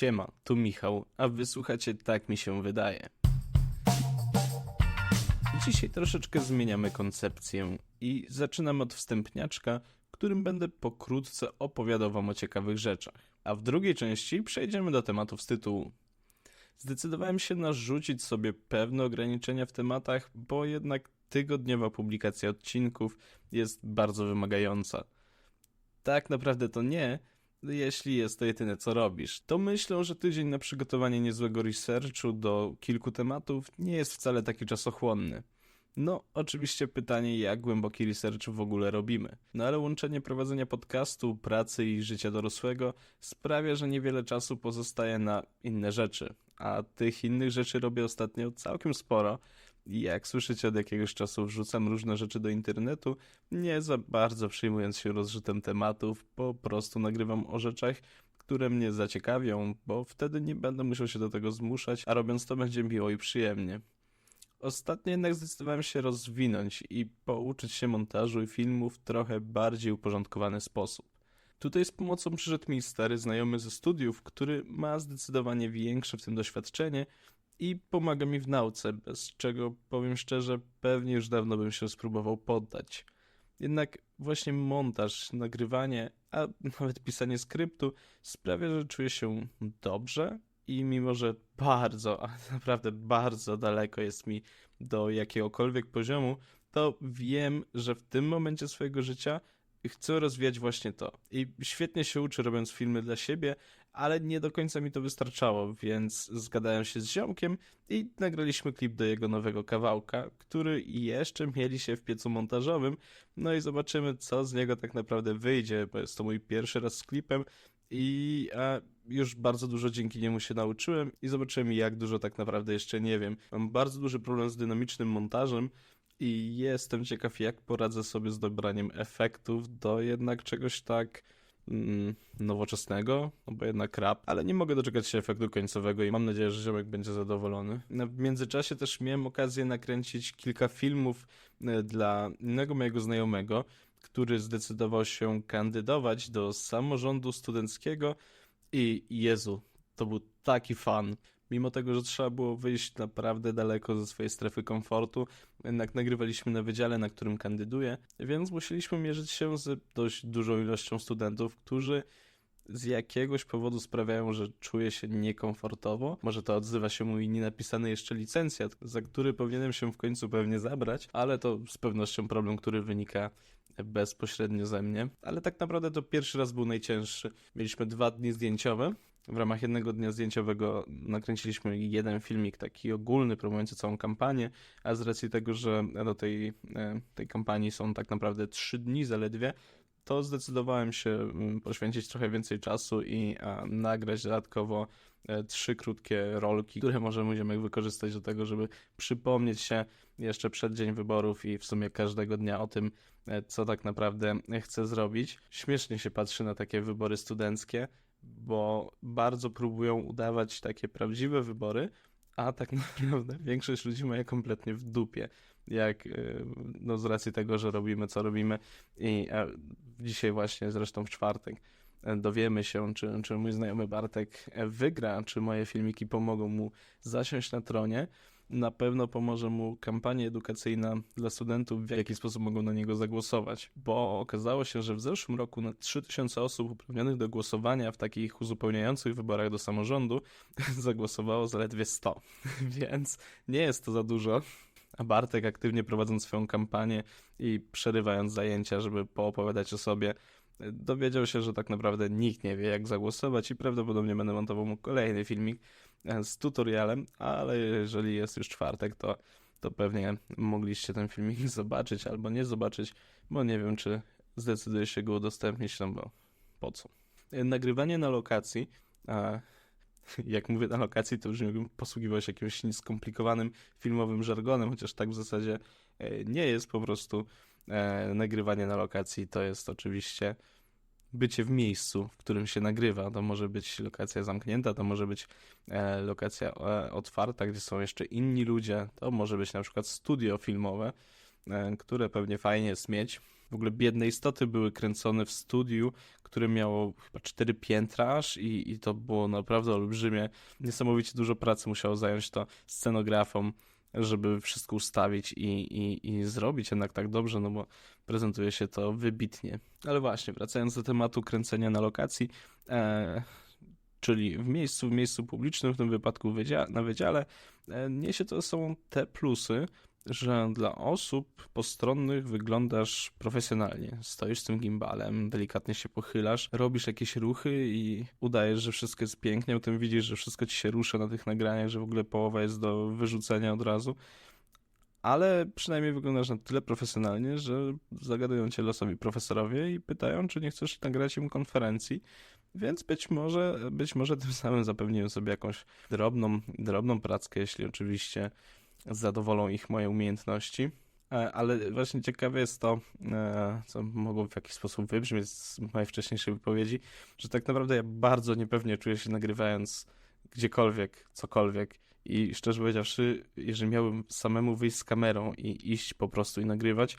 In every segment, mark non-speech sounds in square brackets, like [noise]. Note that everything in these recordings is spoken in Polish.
Siema, tu Michał, a wysłuchacie Tak mi się wydaje. Dzisiaj troszeczkę zmieniamy koncepcję i zaczynam od wstępniaczka, którym będę pokrótce opowiadał wam o ciekawych rzeczach. A w drugiej części przejdziemy do tematów z tytułu. Zdecydowałem się narzucić sobie pewne ograniczenia w tematach, bo jednak tygodniowa publikacja odcinków jest bardzo wymagająca. Tak naprawdę to nie, jeśli jest to jedyne co robisz. To myślę, że tydzień na przygotowanie niezłego researchu do kilku tematów nie jest wcale taki czasochłonny. No, oczywiście pytanie, jak głęboki research w ogóle robimy. No ale łączenie prowadzenia podcastu, pracy i życia dorosłego sprawia, że niewiele czasu pozostaje na inne rzeczy. A tych innych rzeczy robię ostatnio całkiem sporo. Jak słyszycie, od jakiegoś czasu wrzucam różne rzeczy do internetu, nie za bardzo przejmując się rozrzutem tematów, po prostu nagrywam o rzeczach, które mnie zaciekawią, bo wtedy nie będę musiał się do tego zmuszać, a robiąc to będzie miło i przyjemnie. Ostatnio jednak zdecydowałem się rozwinąć i pouczyć się montażu i filmu w trochę bardziej uporządkowany sposób. Tutaj z pomocą przyszedł mi stary znajomy ze studiów, który ma zdecydowanie większe w tym doświadczenie i pomaga mi w nauce, bez czego, powiem szczerze, pewnie już dawno bym się spróbował poddać. Jednak właśnie montaż, nagrywanie, a nawet pisanie skryptu sprawia, że czuję się dobrze i mimo, że bardzo, a naprawdę bardzo daleko jest mi do jakiegokolwiek poziomu, to wiem, że w tym momencie swojego życia chcę rozwijać właśnie to. I świetnie się uczę robiąc filmy dla siebie, ale nie do końca mi to wystarczało, więc zgadałem się z ziomkiem i nagraliśmy klip do jego nowego kawałka, który jeszcze mieli się w piecu montażowym, no i zobaczymy, co z niego tak naprawdę wyjdzie, bo jest to mój pierwszy raz z klipem i e, już bardzo dużo dzięki niemu się nauczyłem i zobaczymy, jak dużo tak naprawdę jeszcze nie wiem. Mam bardzo duży problem z dynamicznym montażem, i jestem ciekaw, jak poradzę sobie z dobraniem efektów do jednak czegoś tak nowoczesnego, no bo jednak rap, ale nie mogę doczekać się efektu końcowego i mam nadzieję, że ziomek będzie zadowolony. No, W międzyczasie też miałem okazję nakręcić kilka filmów e, dla innego mojego znajomego, który zdecydował się kandydować do samorządu studenckiego i Jezu, to był taki fan. Mimo tego, że trzeba było wyjść naprawdę daleko ze swojej strefy komfortu, jednak nagrywaliśmy na wydziale, na którym kandyduję, więc musieliśmy mierzyć się z dość dużą ilością studentów, którzy z jakiegoś powodu sprawiają, że czuję się niekomfortowo. Może to odzywa się mój nienapisany jeszcze licencjat, za który powinienem się w końcu pewnie zabrać, ale to z pewnością problem, który wynika bezpośrednio ze mnie. Ale tak naprawdę to pierwszy raz był najcięższy. Mieliśmy dwa dni zdjęciowe. W ramach jednego dnia zdjęciowego nakręciliśmy jeden filmik taki ogólny, promujący całą kampanię, a z racji tego, że do tej, e, tej kampanii są tak naprawdę trzy dni zaledwie, to zdecydowałem się mm, poświęcić trochę więcej czasu i nagrać dodatkowo e, trzy krótkie rolki, które możemy ziomek wykorzystać do tego, żeby przypomnieć się jeszcze przed dzień wyborów i w sumie każdego dnia o tym, e, co tak naprawdę chcę zrobić. Śmiesznie się patrzy na takie wybory studenckie, bo bardzo próbują udawać takie prawdziwe wybory, a tak [laughs] naprawdę większość ludzi ma je kompletnie w dupie. Jak, y, no z racji tego, że robimy co robimy i dzisiaj właśnie, zresztą w czwartek, e, dowiemy się, czy, czy mój znajomy Bartek e, wygra, czy moje filmiki pomogą mu zasiąść na tronie. Na pewno pomoże mu kampania edukacyjna dla studentów, w jaki sposób mogą na niego zagłosować, bo okazało się, że w zeszłym roku na 3000 osób uprawnionych do głosowania w takich uzupełniających wyborach do samorządu [laughs] zagłosowało zaledwie 100, [laughs] więc nie jest to za dużo. A Bartek aktywnie prowadząc swoją kampanię i przerywając zajęcia, żeby poopowiadać o sobie, dowiedział się, że tak naprawdę nikt nie wie, jak zagłosować i prawdopodobnie będę montował mu kolejny filmik e, z tutorialem, ale jeżeli jest już czwartek, to, to pewnie mogliście ten filmik [laughs] zobaczyć albo nie zobaczyć, bo nie wiem, czy zdecyduje się go udostępnić, no bo po co. E, Nagrywanie na lokacji, a [laughs] jak mówię na lokacji, to już jakbym posługiwał się jakimś skomplikowanym filmowym żargonem, chociaż tak w zasadzie e, nie jest po prostu nagrywanie na lokacji, to jest oczywiście bycie w miejscu, w którym się nagrywa. To może być lokacja zamknięta, to może być e, lokacja e, otwarta, gdzie są jeszcze inni ludzie, to może być na przykład studio filmowe, e, które pewnie fajnie jest mieć. w ogóle biedne istoty były kręcone w studiu, które miało chyba cztery piętra aż i, i to było naprawdę olbrzymie. Niesamowicie dużo pracy musiało zająć to scenografom, żeby wszystko ustawić i, i, i zrobić jednak tak dobrze, no bo prezentuje się to wybitnie. Ale właśnie, wracając do tematu kręcenia na lokacji, e, czyli w miejscu, w miejscu publicznym, w tym wypadku wydzia- na wydziale, e, niesie to sobą te plusy, że dla osób postronnych wyglądasz profesjonalnie. Stoisz z tym gimbalem, delikatnie się pochylasz, robisz jakieś ruchy i udajesz, że wszystko jest pięknie, potem widzisz, że wszystko ci się rusza na tych nagraniach, że w ogóle połowa jest do wyrzucenia od razu. Ale przynajmniej wyglądasz na tyle profesjonalnie, że zagadują cię losowi profesorowie i pytają, czy nie chcesz nagrać im konferencji. Więc być może, być może tym samym zapewniłem sobie jakąś drobną, drobną prackę, jeśli oczywiście zadowolą ich moje umiejętności. E, Ale właśnie ciekawe jest to, e, co mogło w jakiś sposób wybrzmieć z mojej wcześniejszej wypowiedzi, że tak naprawdę ja bardzo niepewnie czuję się nagrywając gdziekolwiek, cokolwiek. I szczerze powiedziawszy, jeżeli miałbym samemu wyjść z kamerą i iść po prostu i nagrywać,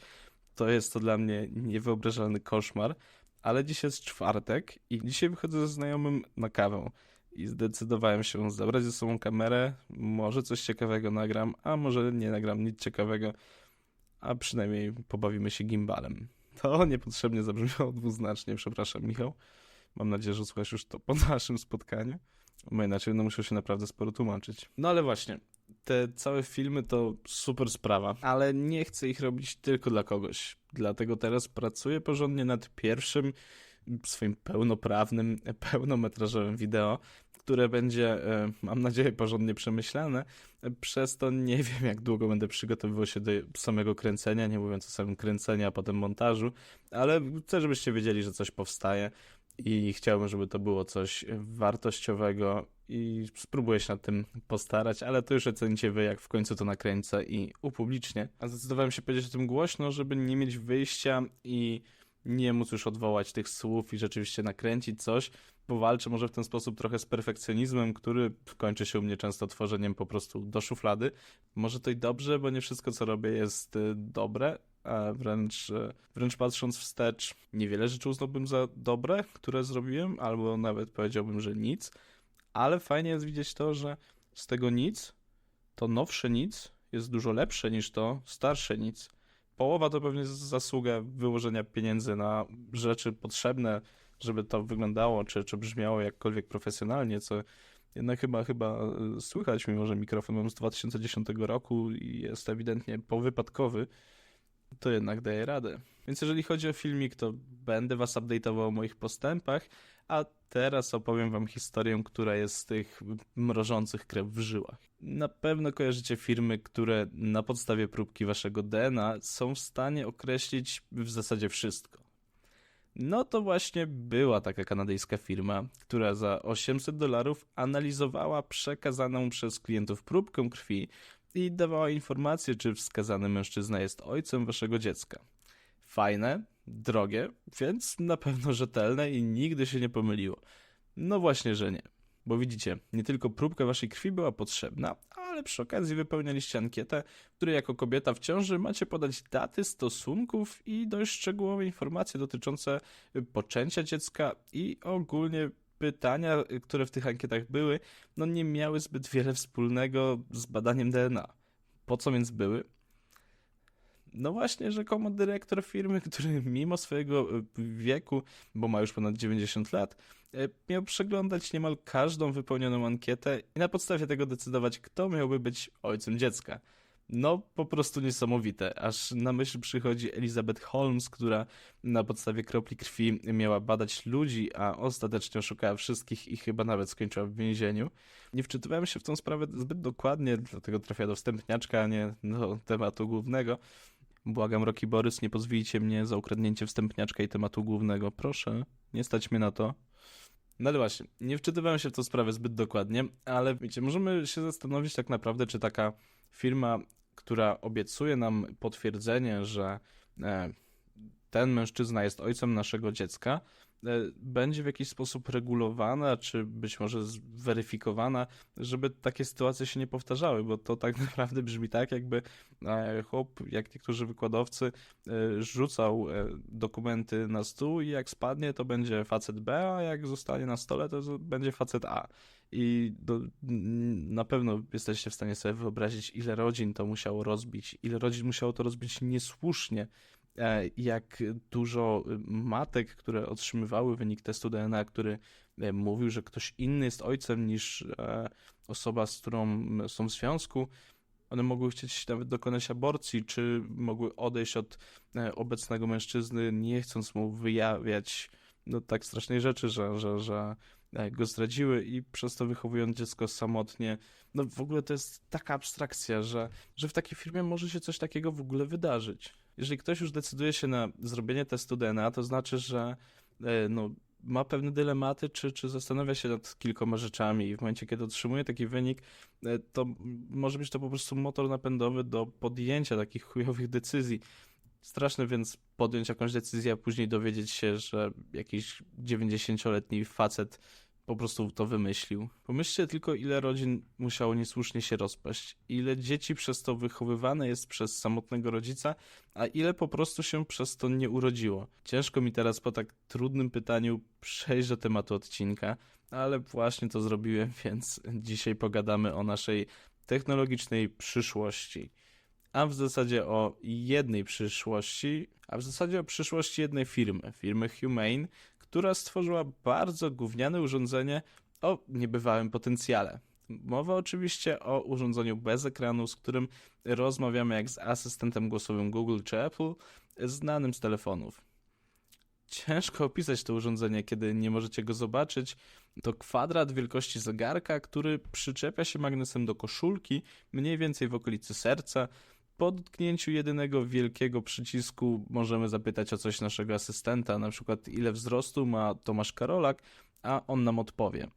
to jest to dla mnie niewyobrażalny koszmar. Ale dzisiaj jest czwartek i dzisiaj wychodzę ze znajomym na kawę i zdecydowałem się zabrać ze sobą kamerę. Może coś ciekawego nagram, a może nie nagram nic ciekawego, a przynajmniej pobawimy się gimbalem. To niepotrzebnie zabrzmiało dwuznacznie, przepraszam Michał. Mam nadzieję, że słuchasz już to po naszym spotkaniu. Bo inaczej będę musiał się naprawdę sporo tłumaczyć. No ale właśnie, te całe filmy to super sprawa, ale nie chcę ich robić tylko dla kogoś. Dlatego teraz pracuję porządnie nad pierwszym swoim pełnoprawnym, [laughs] pełnometrażowym wideo, które będzie, e, mam nadzieję, porządnie przemyślane. Przez to nie [laughs] wiem, jak długo będę przygotowywał się do samego kręcenia, nie mówiąc o samym kręceniu, a potem montażu, ale chcę, żebyście wiedzieli, że coś powstaje i chciałbym, żeby to było coś wartościowego i spróbuję się nad tym postarać, ale to już ocenicie wy, jak w końcu to nakręcę i upublicznię. A zdecydowałem się powiedzieć o tym głośno, żeby nie mieć wyjścia i nie móc już odwołać tych słów i rzeczywiście nakręcić coś. Powalczę może w ten sposób trochę z perfekcjonizmem, który kończy się u mnie często tworzeniem po prostu do szuflady. Może to i dobrze, bo nie wszystko co robię jest y, dobre, a wręcz, y, wręcz patrząc wstecz, niewiele rzeczy uznałbym za dobre, które zrobiłem, albo nawet powiedziałbym, że nic, ale fajnie jest widzieć to, że z tego nic, to nowsze nic jest dużo lepsze niż to starsze nic. Połowa to pewnie zasługa wyłożenia pieniędzy na rzeczy potrzebne, żeby to wyglądało, czy, czy brzmiało jakkolwiek profesjonalnie, co jednak chyba, chyba y, słychać, mimo że mikrofon mam z 2010 roku i jest ewidentnie powypadkowy, to jednak daje radę. Więc jeżeli chodzi o filmik, to będę was update'ował o moich postępach, a teraz opowiem wam historię, która jest z tych mrożących krew w żyłach. Na pewno kojarzycie firmy, które na podstawie próbki waszego DNA są w stanie określić w zasadzie wszystko. No to właśnie była taka kanadyjska firma, która za 800 dolarów analizowała przekazaną przez klientów próbkę krwi i dawała informację, czy wskazany mężczyzna jest ojcem waszego dziecka. Fajne, drogie, więc na pewno rzetelne i nigdy się nie pomyliło. No właśnie, że nie. Bo widzicie, nie tylko próbka waszej krwi była potrzebna, ale przy okazji wypełnialiście ankietę, w której jako kobieta w ciąży macie podać daty stosunków i dość szczegółowe informacje dotyczące poczęcia dziecka i ogólnie pytania, które w tych ankietach były, no nie miały zbyt wiele wspólnego z badaniem DNA. Po co więc były? No właśnie, rzekomo dyrektor firmy, [laughs] który mimo swojego e, wieku, bo ma już ponad 90 lat, e, miał przeglądać niemal każdą wypełnioną ankietę i na podstawie tego decydować, kto miałby być ojcem dziecka. No, po prostu niesamowite. Aż na myśl przychodzi Elizabeth Holmes, która na podstawie kropli krwi miała badać ludzi, a ostatecznie oszukała wszystkich i chyba nawet skończyła w więzieniu. Nie wczytywałem się w tą sprawę zbyt dokładnie, dlatego trafia do wstępniaczka, a nie do tematu głównego. Błagam, Rocky Borys, nie pozwijcie mnie za ukradnięcie wstępniaczka i tematu głównego. Proszę, nie stać mnie na to. No właśnie, nie wczytywałem się w tę sprawę zbyt dokładnie, ale wiecie, możemy się zastanowić tak naprawdę, czy taka firma, która obiecuje nam potwierdzenie, że e, ten mężczyzna jest ojcem naszego dziecka, będzie w jakiś sposób regulowana, czy być może zweryfikowana, żeby takie sytuacje się nie powtarzały, bo to tak [laughs] naprawdę brzmi tak, jakby e, chłop, jak niektórzy wykładowcy, e, rzucał dokumenty na stół i jak spadnie, to będzie facet B, a jak zostanie na stole, to będzie facet A. I do, na pewno jesteście w stanie sobie wyobrazić, ile rodzin to musiało rozbić, ile rodzin musiało to rozbić niesłusznie, e, jak dużo matek, które otrzymywały wynik testu DNA, który e, mówił, że ktoś inny jest ojcem niż e, osoba, z którą są w związku, one mogły chcieć nawet dokonać aborcji, czy mogły odejść od obecnego mężczyzny, nie chcąc mu wyjawiać no, tak strasznej rzeczy, że, że, że E, go zdradziły i przez to wychowując dziecko samotnie. No w ogóle to jest taka abstrakcja, że, że w takiej firmie może się coś takiego w ogóle wydarzyć. Jeżeli ktoś już decyduje się na zrobienie testu DNA, to znaczy, że e, no, ma pewne dylematy, czy, czy zastanawia się nad kilkoma rzeczami i w momencie, kiedy otrzymuje taki wynik, e, to może być to po prostu motor napędowy do podjęcia takich chujowych decyzji. Straszne więc podjąć jakąś decyzję, a później dowiedzieć się, że jakiś 90-letni facet po prostu to wymyślił. Pomyślcie tylko, ile rodzin musiało niesłusznie się rozpaść, ile dzieci przez to wychowywane jest przez samotnego rodzica, a ile po prostu się przez to nie urodziło. Ciężko mi teraz po tak trudnym pytaniu przejść do tematu odcinka, ale właśnie to zrobiłem, [laughs] więc dzisiaj pogadamy o naszej technologicznej przyszłości a w zasadzie o jednej przyszłości, a w zasadzie o przyszłości jednej firmy, firmy Humane, która stworzyła bardzo gówniane urządzenie o niebywałym potencjale. Mowa oczywiście o urządzeniu bez ekranu, z którym rozmawiamy jak z asystentem głosowym Google czy Apple, znanym z telefonów. Ciężko opisać to urządzenie, kiedy nie możecie go zobaczyć. To kwadrat wielkości zegarka, który przyczepia się magnesem do koszulki, mniej więcej w okolicy serca, po dotknięciu jedynego wielkiego przycisku możemy zapytać o coś naszego asystenta, na przykład ile wzrostu ma Tomasz Karolak, a on nam odpowie.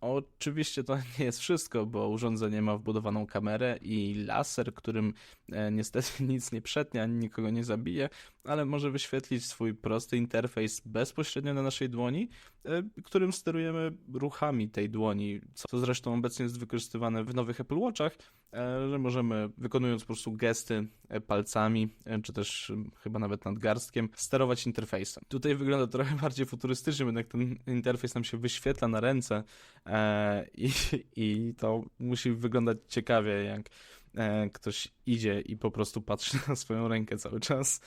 Oczywiście to nie jest wszystko, bo urządzenie ma wbudowaną kamerę i laser, którym e, niestety [laughs] nic nie przetnie ani nikogo nie zabije, ale może wyświetlić swój prosty interfejs bezpośrednio na naszej dłoni, e, którym sterujemy ruchami tej dłoni, co zresztą obecnie jest wykorzystywane w nowych Apple Watchach, e, że możemy wykonując po prostu gesty palcami, czy też chyba nawet nadgarstkiem, sterować interfejsem. Tutaj wygląda trochę [laughs] bardziej futurystycznie, jednak ten interfejs nam się wyświetla na ręce i, i to musi wyglądać ciekawie, jak ktoś idzie i po prostu patrzy na swoją rękę cały czas.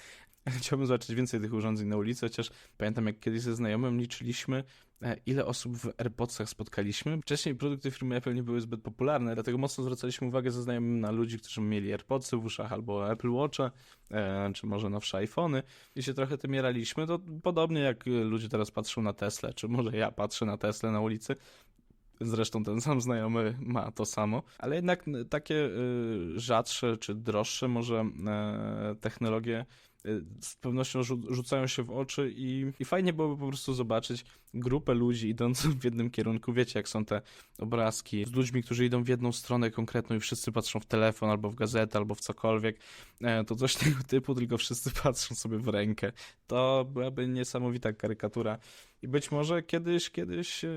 [laughs] Chciałbym zobaczyć więcej tych urządzeń na ulicy, chociaż pamiętam jak kiedyś ze znajomym liczyliśmy, e, ile osób w AirPodsach spotkaliśmy. Wcześniej produkty firmy Apple nie były zbyt popularne, dlatego mocno zwracaliśmy uwagę ze znajomym na ludzi, którzy mieli AirPodsy w uszach albo Apple Watcha, e, czy może nowsze iPhony i się trochę tym jaraliśmy. To podobnie jak ludzie teraz patrzą na Tesla, czy może ja patrzę na Tesla na ulicy, Zresztą ten sam znajomy ma to samo, ale jednak takie y, rzadsze czy droższe może e, technologie z pewnością rzucają się w oczy i, i fajnie byłoby po prostu zobaczyć grupę ludzi idącą w jednym kierunku. Wiecie, jak są te obrazki z ludźmi, którzy idą w jedną stronę konkretną i wszyscy patrzą w telefon albo w gazetę, albo w cokolwiek. E, to coś [laughs] tego typu, tylko wszyscy [laughs] patrzą sobie w rękę. To byłaby niesamowita karykatura. I być może kiedyś, kiedyś, e,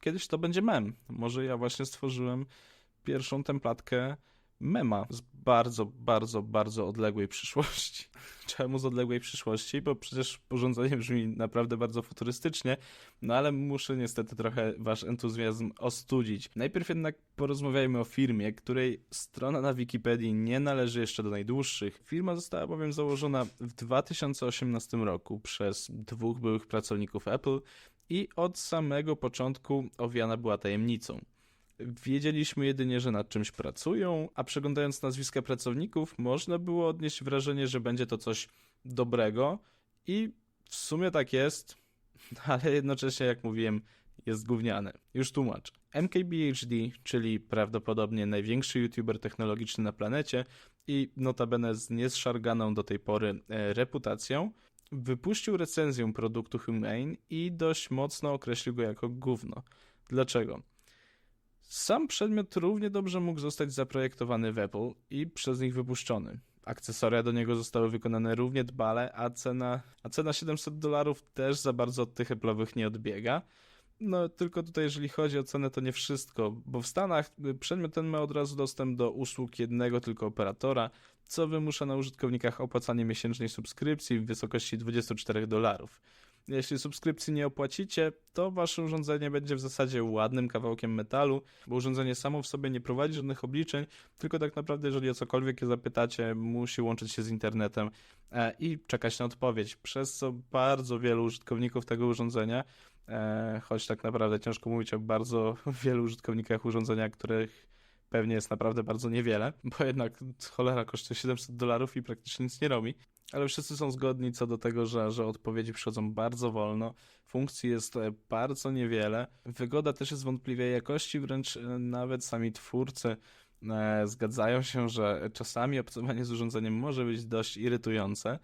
kiedyś to będzie mem. Może ja właśnie stworzyłem pierwszą templatkę mema z bardzo, bardzo, bardzo odległej przyszłości. [laughs] Czemu z odległej przyszłości? Bo przecież urządzenie brzmi naprawdę bardzo futurystycznie, no ale muszę niestety trochę wasz entuzjazm ostudzić. Najpierw jednak porozmawiajmy o firmie, której strona na Wikipedii nie należy jeszcze do najdłuższych. Firma została bowiem założona w 2018 roku przez dwóch byłych pracowników Apple i od samego początku owiana była tajemnicą. Wiedzieliśmy jedynie, że nad czymś pracują, a przeglądając nazwiska pracowników, można było odnieść wrażenie, że będzie to coś dobrego i w sumie tak jest, [laughs] ale jednocześnie, jak mówiłem, jest gówniane. Już tłumaczę. MKBHD, czyli prawdopodobnie największy youtuber technologiczny na planecie i notabene z nieszarganą do tej pory e, reputacją, wypuścił recenzję produktu Humane i dość mocno określił go jako gówno. Dlaczego? Sam przedmiot równie dobrze mógł zostać zaprojektowany w Apple i przez nich wypuszczony. akcesoria do niego zostały wykonane równie dbale, a cena, a cena 700 dolarów też za bardzo od tych Apple'owych nie odbiega. No, tylko tutaj, jeżeli chodzi o cenę, to nie wszystko, bo w Stanach y, przedmiot ten ma od razu dostęp do usług jednego tylko operatora, co wymusza na użytkownikach opłacanie miesięcznej subskrypcji w wysokości 24 dolarów. Jeśli subskrypcji nie opłacicie, to wasze urządzenie będzie w zasadzie ładnym kawałkiem metalu, bo urządzenie samo w sobie nie prowadzi żadnych obliczeń, tylko tak naprawdę, jeżeli o cokolwiek je zapytacie, musi łączyć się z internetem e, i czekać na odpowiedź, przez co bardzo wielu użytkowników tego urządzenia, e, choć tak naprawdę ciężko mówić o bardzo [laughs] wielu użytkownikach urządzenia, których pewnie jest naprawdę bardzo niewiele, bo jednak cholera kosztuje 700 dolarów i praktycznie nic nie robi. Ale wszyscy są zgodni co do tego, że, że odpowiedzi przychodzą bardzo wolno, funkcji jest e, bardzo niewiele, wygoda też jest wątpliwej jakości, wręcz e, nawet sami twórcy e, zgadzają się, że czasami obcowanie z urządzeniem może być dość irytujące.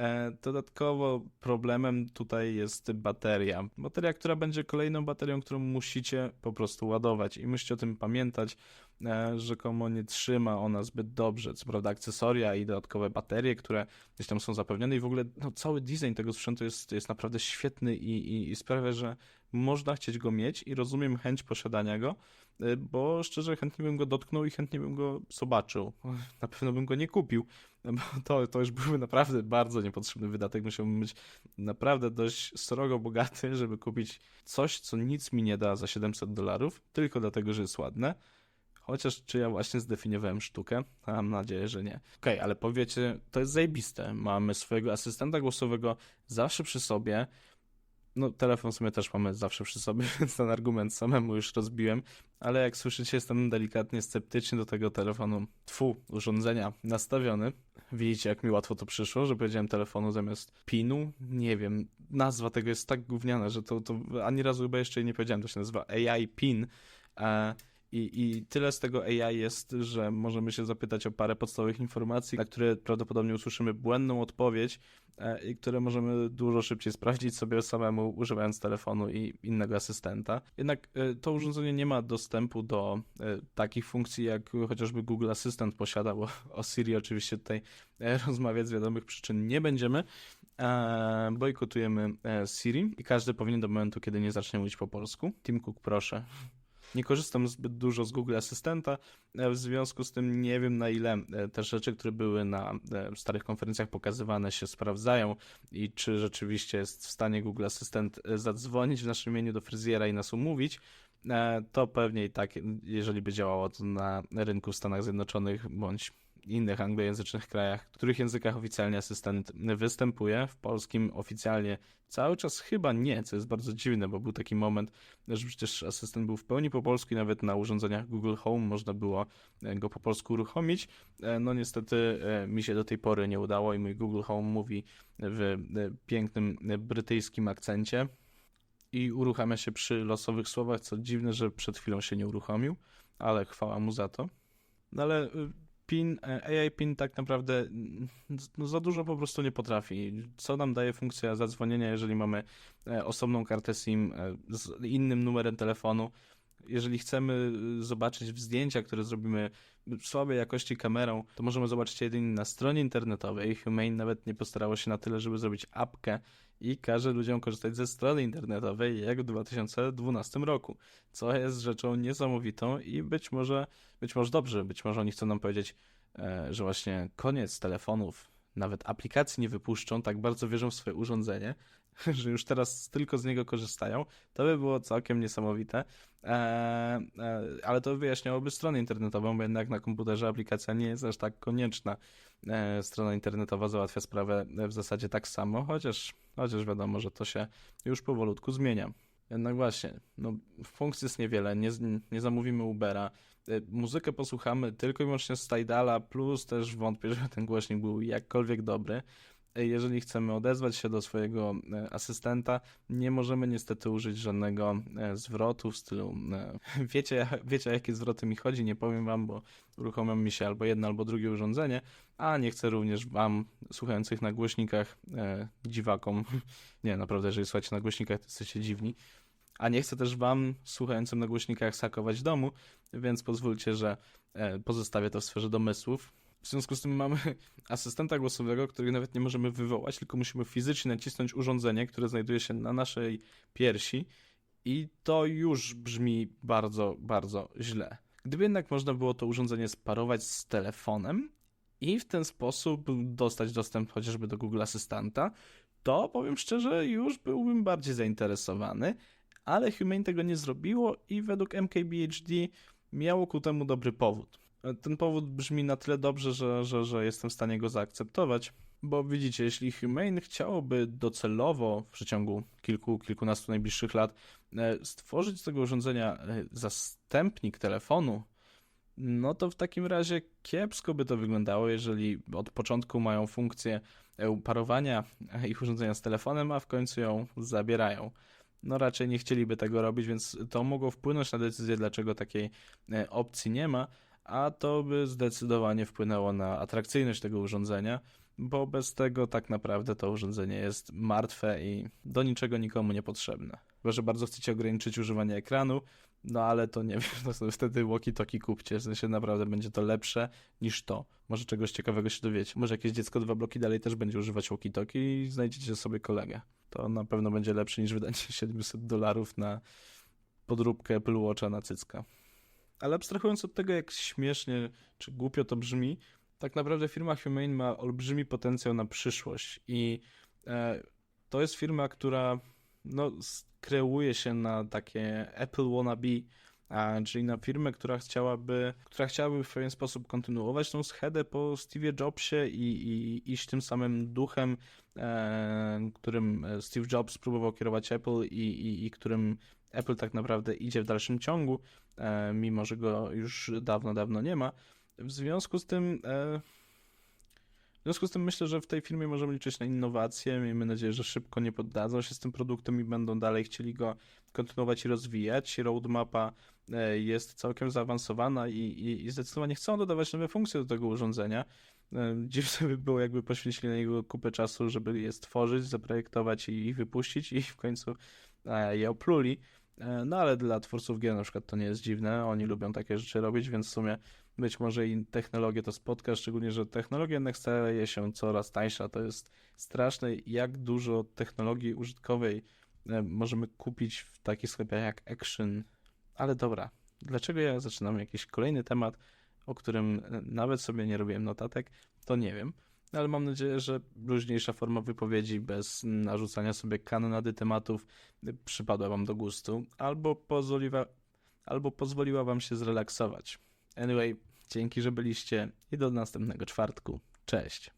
E, Dodatkowo problemem tutaj jest bateria. Bateria, która będzie kolejną baterią, którą musicie po prostu ładować i musicie o tym pamiętać, e, rzekomo nie trzyma ona zbyt dobrze. Co prawda akcesoria i dodatkowe baterie, które gdzieś tam są zapewnione i w ogóle no, cały design tego sprzętu jest, jest naprawdę świetny i, i, i sprawia, że można chcieć go mieć i rozumiem chęć posiadania go, y, bo szczerze chętnie bym go dotknął i chętnie bym go zobaczył. [laughs] Na pewno bym go nie kupił, [laughs] bo to, to już byłby naprawdę bardzo niepotrzebny wydatek. Musiałbym być naprawdę dość srogo bogaty, żeby kupić coś, co nic mi nie da za 700 dolarów, tylko dlatego, że jest ładne. Chociaż czy ja właśnie zdefiniowałem sztukę? Mam nadzieję, że nie. Okej, okay, ale powiecie, to jest zajebiste. Mamy swojego asystenta głosowego zawsze przy sobie. No, telefon w sumie też mamy zawsze przy sobie, [laughs] więc ten argument samemu już rozbiłem, ale jak słyszycie, jestem delikatnie sceptyczny do tego telefonu, tfu, urządzenia nastawiony. Widzicie, jak mi łatwo to przyszło, że powiedziałem telefonu zamiast pinu? Nie wiem, nazwa tego jest tak gówniana, że to, to ani razu chyba jeszcze nie powiedziałem, to się nazywa AI PIN. E, i, I tyle z tego AI jest, że możemy się zapytać o parę podstawowych informacji, na które prawdopodobnie usłyszymy błędną odpowiedź e, i które możemy dużo szybciej sprawdzić sobie samemu, używając telefonu i innego asystenta. Jednak e, to urządzenie nie ma dostępu do e, takich funkcji, jak chociażby Google Assistant posiada, bo [laughs] o Siri oczywiście tutaj rozmawiać z wiadomych przyczyn nie będziemy. Bojkotujemy Siri i każdy powinien do momentu, kiedy nie zacznie mówić po polsku. Tim Cook, proszę. Nie korzystam zbyt dużo z Google Asystenta, e, w związku z tym nie wiem na ile e, te rzeczy, które były na e, starych konferencjach pokazywane się sprawdzają i czy rzeczywiście jest w stanie Google Asystent zadzwonić w naszym imieniu do fryzjera i nas umówić, to pewnie i tak, jeżeli by działało to na rynku w Stanach Zjednoczonych bądź innych anglojęzycznych krajach, w których językach oficjalnie asystent występuje. W polskim oficjalnie cały czas chyba nie, co jest bardzo dziwne, bo był taki moment, że przecież asystent był w pełni po polsku i nawet na urządzeniach Google Home można było e, go po polsku uruchomić. E, no niestety e, mi się do tej pory nie udało i mój Google Home mówi w pięknym brytyjskim akcencie i uruchamia się przy losowych słowach, co dziwne, że przed chwilą się nie uruchomił, ale chwała mu za to. No ale PIN, e, AI PIN tak naprawdę no, za dużo po prostu nie potrafi. Co nam daje funkcja zadzwonienia, jeżeli mamy e, osobną kartę SIM e, z innym numerem telefonu? Jeżeli chcemy zobaczyć zdjęcia, które zrobimy słabej jakości kamerą, to możemy zobaczyć jedynie na stronie internetowej. Humane nawet nie postarało się na tyle, żeby zrobić apkę i każe ludziom korzystać ze strony internetowej jak w 2012 roku, co jest rzeczą niesamowitą i być może, być może dobrze, być może oni chcą nam powiedzieć, e, że właśnie koniec telefonów, nawet aplikacji nie wypuszczą, tak bardzo wierzą w swoje urządzenie, [laughs] że już teraz tylko z niego korzystają, to by było całkiem niesamowite. Eee, ale to wyjaśniałoby stronę internetową, bo jednak na komputerze aplikacja nie jest aż tak konieczna. Eee, strona internetowa załatwia sprawę w zasadzie tak samo, chociaż, chociaż wiadomo, że to się już powolutku zmienia. Jednak właśnie, no, funkcji jest niewiele, nie, nie zamówimy Ubera. E, muzykę posłuchamy tylko i wyłącznie z Tidala, plus też wątpię, że ten głośnik był jakkolwiek dobry jeżeli chcemy odezwać się do swojego e, asystenta, nie możemy niestety użyć żadnego e, zwrotu w stylu e, [laughs] wiecie, wiecie jakie zwroty mi chodzi, nie powiem wam, bo uruchomią mi się albo jedno, albo drugie urządzenie, a nie chcę również wam, słuchających na głośnikach, dziwakom, [laughs] nie, naprawdę, jeżeli słuchacie na głośnikach, to jesteście dziwni, a nie chcę też wam, słuchającym na głośnikach, sakować domu, więc pozwólcie, że pozostawię to w sferze domysłów. W związku z tym mamy [laughs] asystenta głosowego, którego nawet nie możemy wywołać, tylko musimy fizycznie nacisnąć urządzenie, które znajduje się na naszej piersi i to już brzmi bardzo, bardzo źle. Gdyby jednak można było to urządzenie sparować z telefonem i w ten sposób dostać dostęp chociażby do Google Asystanta, to powiem szczerze, już byłbym bardziej zainteresowany, ale Humane tego nie zrobiło i według MKBHD miało ku temu dobry powód. Ten powód brzmi na tyle dobrze, że, że, że jestem w stanie go zaakceptować, bo widzicie, jeśli Humane chciałoby docelowo w przeciągu kilku, kilkunastu najbliższych lat e, stworzyć z tego urządzenia e, zastępnik telefonu, no to w takim razie kiepsko by to wyglądało, jeżeli od początku mają funkcję e, parowania ich urządzenia z telefonem, a w końcu ją zabierają. No raczej nie chcieliby tego robić, więc to mogło wpłynąć na decyzję, dlaczego takiej opcji nie ma, a to by zdecydowanie wpłynęło na atrakcyjność tego urządzenia, bo bez tego tak naprawdę to urządzenie jest martwe i do niczego nikomu niepotrzebne. Chyba, że bardzo chcecie ograniczyć używanie ekranu, no ale to nie [laughs] wiem, to sobie wtedy walkie-talkie kupcie, w sensie naprawdę będzie to lepsze niż to. Może czegoś ciekawego się dowiecie. Może jakieś dziecko dwa bloki dalej też będzie używać walkie-talkie i znajdziecie sobie kolegę. To na pewno będzie lepsze niż wydanie [laughs] 700 dolarów na podróbkę Apple Watcha na cycka. Ale abstrahując od tego, jak śmiesznie czy głupio to brzmi, tak naprawdę firma Humane ma olbrzymi potencjał na przyszłość i e, to jest firma, która no, kreuje się na takie Apple wannabe, a, czyli na firmę, która chciałaby, która chciałaby w pewien sposób kontynuować tą schedę po Steve'ie Jobsie i, i iść tym samym duchem, e, którym Steve Jobs próbował kierować Apple i, i, i którym Apple tak naprawdę idzie w dalszym ciągu, e, mimo że go już dawno, dawno nie ma. W związku z tym e, w związku z tym myślę, że w tej firmie możemy liczyć na innowacje. Miejmy nadzieję, że szybko nie poddadzą się z tym produktem i będą dalej chcieli go kontynuować i rozwijać. Roadmapa e, jest całkiem zaawansowana i, i, i zdecydowanie chcą dodawać nowe funkcje do tego urządzenia. Dziwne [laughs] by było, jakby poświęcili na niego kupę czasu, żeby je stworzyć, zaprojektować i wypuścić i w końcu je opluli. E, no ale dla twórców gier na przykład to nie jest dziwne, oni lubią takie rzeczy robić, więc w sumie być może i technologię to spotka, szczególnie, że technologia jednak staje się coraz tańsza. To jest straszne, jak dużo technologii użytkowej e, możemy kupić w takich sklepach jak Action. Ale dobra, dlaczego ja zaczynam jakiś kolejny temat, o którym e, nawet sobie nie robiłem notatek, to nie wiem ale mam nadzieję, że luźniejsza forma wypowiedzi bez narzucania sobie kanonady tematów przypadła Wam do gustu, albo pozwoliła, albo pozwoliła Wam się zrelaksować. Anyway, dzięki, że byliście i do następnego czwartku. Cześć.